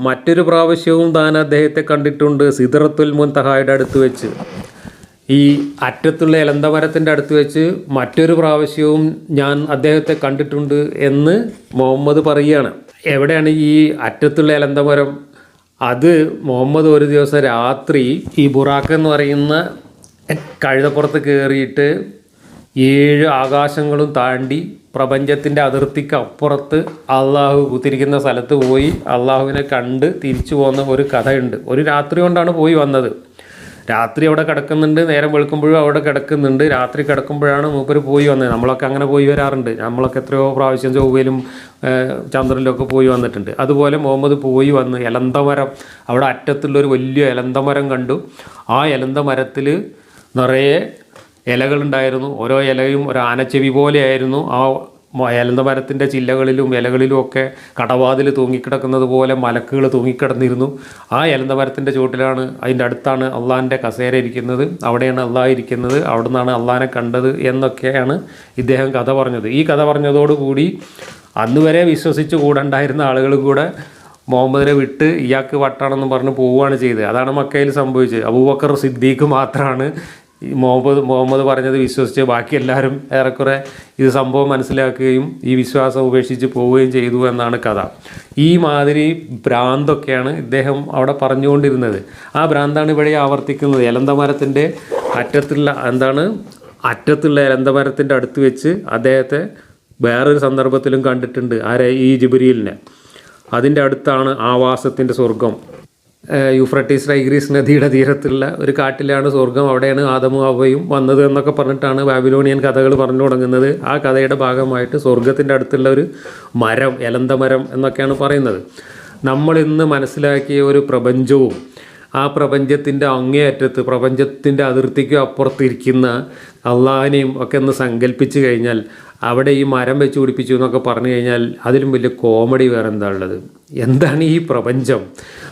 മറ്റൊരു പ്രാവശ്യവും താൻ അദ്ദേഹത്തെ കണ്ടിട്ടുണ്ട് സിദറത്തുൽ മുൻതഹായുടെ അടുത്ത് വെച്ച്. ഈ അറ്റത്തുള്ള എലന്തമരത്തിന്റെ അടുത്ത് വെച്ച് മറ്റൊരു പ്രാവശ്യവും ഞാൻ അദ്ദേഹത്തെ കണ്ടിട്ടുണ്ട് എന്ന് മുഹമ്മദ് പറയുകയാണ്. എവിടെയാണ് ഈ അറ്റത്തുള്ള എലന്തമരം? അത് മുഹമ്മദ് ഒരു ദിവസം രാത്രി ഈ ബുറാക്ക് എന്ന് പറയുന്ന കഴുതപ്പുറത്ത് കയറിയിട്ട് ഏഴ് ആകാശങ്ങളും താണ്ടി പ്രപഞ്ചത്തിന്റെ അതിർത്തിക്ക് അപ്പുറത്ത് അള്ളാഹു കുത്തിരിക്കുന്ന സ്ഥലത്ത് പോയി അള്ളാഹുവിനെ കണ്ട് തിരിച്ചു പോകുന്ന ഒരു കഥയുണ്ട്. ഒരു രാത്രി കൊണ്ടാണ് പോയി വന്നത്. രാത്രി അവിടെ കിടക്കുന്നുണ്ട് നേരം വെളുക്കുമ്പോഴും അവിടെ കിടക്കുന്നുണ്ട്. രാത്രി കിടക്കുമ്പോഴാണ് മൂപ്പര് പോയി വന്നത്. നമ്മളൊക്കെ അങ്ങനെ പോയി വരാറുണ്ട്. നമ്മളൊക്കെ എത്രയോ പ്രാവശ്യം ചൊവ്വയിലും ചന്ദ്രനിലൊക്കെ പോയി വന്നിട്ടുണ്ട്. അതുപോലെ മുഹമ്മദ് പോയി വന്ന് എലന്തമരം അവിടെ അറ്റത്തുള്ളൊരു വലിയ എലന്തമരം കണ്ടു. ആ എലന്തമരത്തിൽ നിറയെ ഇലകളുണ്ടായിരുന്നു. ഓരോ ഇലയും ഒരു ആനച്ചെവി പോലെയായിരുന്നു. ആ ഏലന്തമരത്തിന്റെ ചില്ലകളിലും ഇലകളിലും ഒക്കെ കടവാതിൽ തൂങ്ങിക്കിടക്കുന്നത് പോലെ മലക്കുകൾ തൂങ്ങിക്കിടന്നിരുന്നു. ആ എലന്ത മരത്തിന്റെ ചുവട്ടിലാണ് അതിന്റെ അടുത്താണ് അള്ളാഹിന്റെ കസേര ഇരിക്കുന്നത്. അവിടെയാണ് അള്ളാഹ് ഇരിക്കുന്നത്. അവിടെ നിന്നാണ് അള്ളാഹിനെ കണ്ടത് എന്നൊക്കെയാണ് ഇദ്ദേഹം കഥ പറഞ്ഞത്. ഈ കഥ പറഞ്ഞതോടുകൂടി അന്ന് വരെ വിശ്വസിച്ച് കൂടണ്ടായിരുന്ന ആളുകൾ കൂടെ മുഹമ്മദിനെ വിട്ട് ഇയാൾക്ക് വട്ടാണെന്ന് പറഞ്ഞ് പോവുകയാണ് ചെയ്തത്. അതാണ് മക്കയിൽ സംഭവിച്ചത്. അബൂബക്കർ സിദ്ദീഖ് മാത്രമാണ് ഈ മുഹമ്മദ് മുഹമ്മദ് പറഞ്ഞത് വിശ്വസിച്ച് ബാക്കി എല്ലാവരും ഏറെക്കുറെ ഇത് സംഭവം മനസ്സിലാക്കുകയും ഈ വിശ്വാസം ഉപേക്ഷിച്ച് പോവുകയും ചെയ്തു എന്നാണ് കഥ. ഈ മാതിരി ഭ്രാന്തൊക്കെയാണ് ഇദ്ദേഹം അവിടെ പറഞ്ഞുകൊണ്ടിരുന്നത്. ആ ഭ്രാന്താണ് ഇവിടെ ആവർത്തിക്കുന്നത്. എലന്തമരത്തിന്റെ അറ്റത്തുള്ള എന്താണ്? അറ്റത്തുള്ള എലന്തമരത്തിന്റെ അടുത്ത് വെച്ച് അദ്ദേഹത്തെ വേറൊരു സന്ദർഭത്തിലും കണ്ടിട്ടുണ്ട്. ആരെ? ഈ ജിബിരിയിലിനെ അതിന്റെ അടുത്താണ് ആവാസത്തിന്റെ സ്വർഗം യൂഫ്രട്ടീസ് ടൈഗ്രീസ് നദിയുടെ തീരത്തുള്ള ഒരു കാട്ടിലാണ് സ്വർഗം. അവിടെയാണ് ആദമും അവയും വന്നത് എന്നൊക്കെ പറഞ്ഞിട്ടാണ് ബാബിലോണിയൻ കഥകൾ പറഞ്ഞു തുടങ്ങുന്നത്. ആ കഥയുടെ ഭാഗമായിട്ട് സ്വർഗത്തിന്റെ അടുത്തുള്ള ഒരു മരം എലന്ത മരം എന്നൊക്കെയാണ് പറയുന്നത്. നമ്മൾ ഇന്ന് മനസ്സിലാക്കിയ ഒരു പ്രപഞ്ചവും ആ പ്രപഞ്ചത്തിന്റെ അങ്ങേയറ്റത്ത് പ്രപഞ്ചത്തിന്റെ അതിർത്തിക്കും അപ്പുറത്തിരിക്കുന്ന അള്ളാഹിനെയും ഒക്കെ ഒന്ന് സങ്കല്പിച്ച് കഴിഞ്ഞാൽ അവിടെ ഈ മരം വെച്ച് പിടിപ്പിച്ചു എന്നൊക്കെ പറഞ്ഞു കഴിഞ്ഞാൽ അതിലും വലിയ കോമഡി വേറെ എന്താ ഉള്ളത്? എന്താണ് ഈ പ്രപഞ്ചം?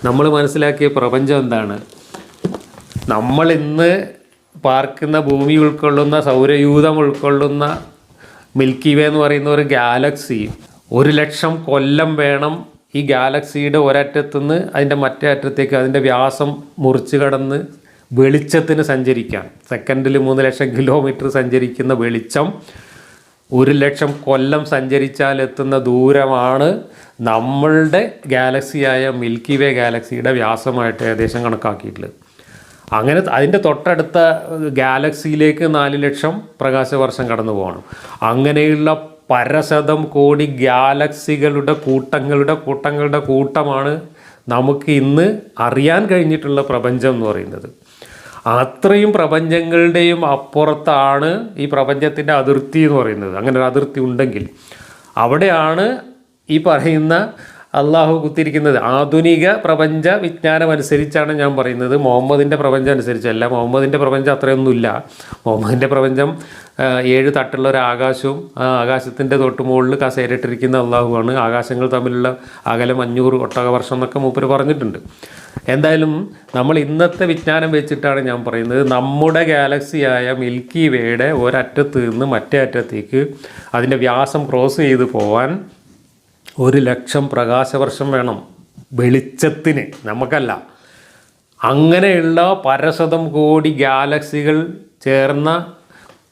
നമ്മൾ മനസ്സിലാക്കിയ പ്രപഞ്ചം എന്താണ്? നമ്മൾ ഇന്ന് പാർക്കുന്ന ഭൂമി ഉൾക്കൊള്ളുന്ന സൗരയൂഥം ഉൾക്കൊള്ളുന്ന മിൽക്കി വേ എന്ന് പറയുന്ന ഒരു ഗാലക്സി ഒരു ലക്ഷം കൊല്ലം വേണം ഈ ഗാലക്സിയുടെ ഒരറ്റത്തുനിന്ന് അതിന്റെ മറ്റേ അറ്റത്തേക്ക് അതിന്റെ വ്യാസം മുറിച്ച് കടന്ന് വെളിച്ചത്തിന് സഞ്ചരിക്കാൻ സെക്കൻഡിൽ മൂന്ന് ലക്ഷം കിലോമീറ്റർ സഞ്ചരിക്കുന്ന വെളിച്ചം ഒരു ലക്ഷം കൊല്ലം സഞ്ചരിച്ചാൽ എത്തുന്ന ദൂരമാണ് നമ്മളുടെ ഗാലക്സിയായ മിൽക്കി വേ ഗാലക്സിയുടെ വ്യാസമായിട്ട് ഏകദേശം കണക്കാക്കിയിട്ടുള്ളത്. അങ്ങനെ അതിന്റെ തൊട്ടടുത്ത ഗാലക്സിയിലേക്ക് നാല് ലക്ഷം പ്രകാശവർഷം കടന്നു പോകണം അങ്ങനെയുള്ള പരശതം കോടി ഗാലക്സികളുടെ കൂട്ടങ്ങളുടെ കൂട്ടങ്ങളുടെ കൂട്ടമാണ് നമുക്ക് ഇന്ന് അറിയാൻ കഴിഞ്ഞിട്ടുള്ള പ്രപഞ്ചം എന്ന് പറയുന്നത്. അത്രയും പ്രപഞ്ചങ്ങളുടെയും അപ്പുറത്താണ് ഈ പ്രപഞ്ചത്തിന്റെ അതിർത്തി എന്ന് പറയുന്നത്. അങ്ങനെ ഒരു അതിർത്തി ഉണ്ടെങ്കിൽ അവിടെയാണ് ഈ പറയുന്ന അള്ളാഹു കുത്തിയിരിക്കുന്നത്. ആധുനിക പ്രപഞ്ച വിജ്ഞാനം അനുസരിച്ചാണ് ഞാൻ പറയുന്നത്. മുഹമ്മദിന്റെ പ്രപഞ്ചം അനുസരിച്ചല്ല. മുഹമ്മദിന്റെ പ്രപഞ്ചം അത്രയൊന്നുമില്ല. മുഹമ്മദിന്റെ പ്രപഞ്ചം ഏഴ് തട്ടുള്ള ഒരു ആകാശവും ആ ആകാശത്തിന്റെ തൊട്ട് മുകളിൽ കസേരയിട്ടിരിക്കുന്ന അള്ളാഹുവാണ്. ആകാശങ്ങൾ തമ്മിലുള്ള അകലം അഞ്ഞൂറ് ഒട്ടക വർഷം എന്നൊക്കെ മൂപ്പര് പറഞ്ഞിട്ടുണ്ട്. എന്തായാലും നമ്മൾ ഇന്നത്തെ വിജ്ഞാനം വെച്ചിട്ടാണ് ഞാൻ പറയുന്നത്. നമ്മുടെ ഗാലക്സിയായ മിൽക്കി വേയുടെ ഒരറ്റത്ത് നിന്ന് മറ്റേ അറ്റത്തേക്ക് അതിന്റെ വ്യാസം ക്രോസ് ചെയ്ത് പോവാൻ ഒരു ലക്ഷം പ്രകാശവർഷം വേണം. വെളിച്ചത്തിന്. നമുക്കല്ല. അങ്ങനെയുള്ള പരശതം കോടി ഗാലക്സികൾ ചേർന്ന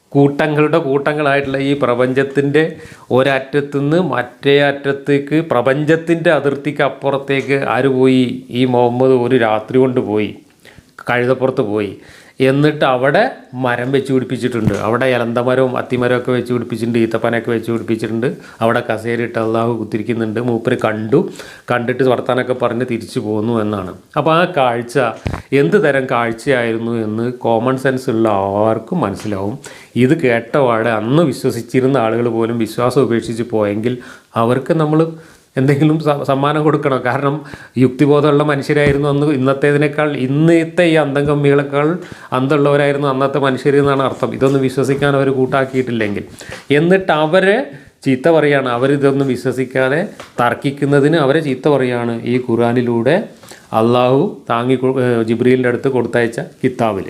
കൂട്ടങ്ങളുടെ കൂട്ടങ്ങളായിട്ടുള്ള ഈ പ്രപഞ്ചത്തിന്റെ ഒരറ്റത്തുനിന്ന് മറ്റേ അറ്റത്തേക്ക് പ്രപഞ്ചത്തിന്റെ അതിർത്തിക്ക് അപ്പുറത്തേക്ക് ആര് പോയി? ഈ മുഹമ്മദ് ഒരു രാത്രി കൊണ്ട് പോയി. കഴുതപ്പുറത്ത് പോയി. എന്നിട്ട് അവിടെ മരം വെച്ച് പിടിപ്പിച്ചിട്ടുണ്ട്. അവിടെ ഇലന്തമരവും അത്തിമരവും ഒക്കെ വെച്ച് പിടിപ്പിച്ചിട്ടുണ്ട് ഈത്തപ്പനൊക്കെ വെച്ച് പിടിപ്പിച്ചിട്ടുണ്ട്. അവിടെ കസേരയിട്ട് അള്ളാഹു കുത്തിരിക്കുന്നുണ്ട്. മൂപ്പര് കണ്ടു. കണ്ടിട്ട് വർത്താനൊക്കെ പറഞ്ഞ് തിരിച്ചു പോന്നു എന്നാണ്. അപ്പോൾ ആ കാഴ്ച എന്ത് തരം കാഴ്ചയായിരുന്നു എന്ന് കോമൺ സെൻസ് ഉള്ള ആർക്കും മനസ്സിലാവും. ഇത് കേട്ടവാട് അന്ന് വിശ്വസിച്ചിരുന്ന ആളുകൾ പോലും വിശ്വാസം ഉപേക്ഷിച്ച് പോയെങ്കിൽ അവർക്ക് നമ്മൾ എന്തെങ്കിലും സമ്മാനം കൊടുക്കണം. കാരണം യുക്തിബോധമുള്ള മനുഷ്യരായിരുന്നു അന്ന് ഇന്നത്തേതിനേക്കാൾ ഇന്നത്തെ ഈ അന്തംകമ്മികളെക്കാൾ അന്തമുള്ളവരായിരുന്നു അന്നത്തെ മനുഷ്യർ എന്നാണ് അർത്ഥം. ഇതൊന്നും വിശ്വസിക്കാൻ അവർ കൂട്ടാക്കിയിട്ടില്ലെങ്കിൽ. എന്നിട്ട് അവരെ ചീത്ത പറയാണ്. അവരിതൊന്നും വിശ്വസിക്കാതെ തർക്കിക്കുന്നതിന് അവരെ ചീത്ത പറയാണ്. ഈ ഖുറാനിലൂടെ അള്ളാഹു താങ്ങി ജിബ്രീലിന്റെ അടുത്ത് കൊടുത്തയച്ച കിതാബിൽ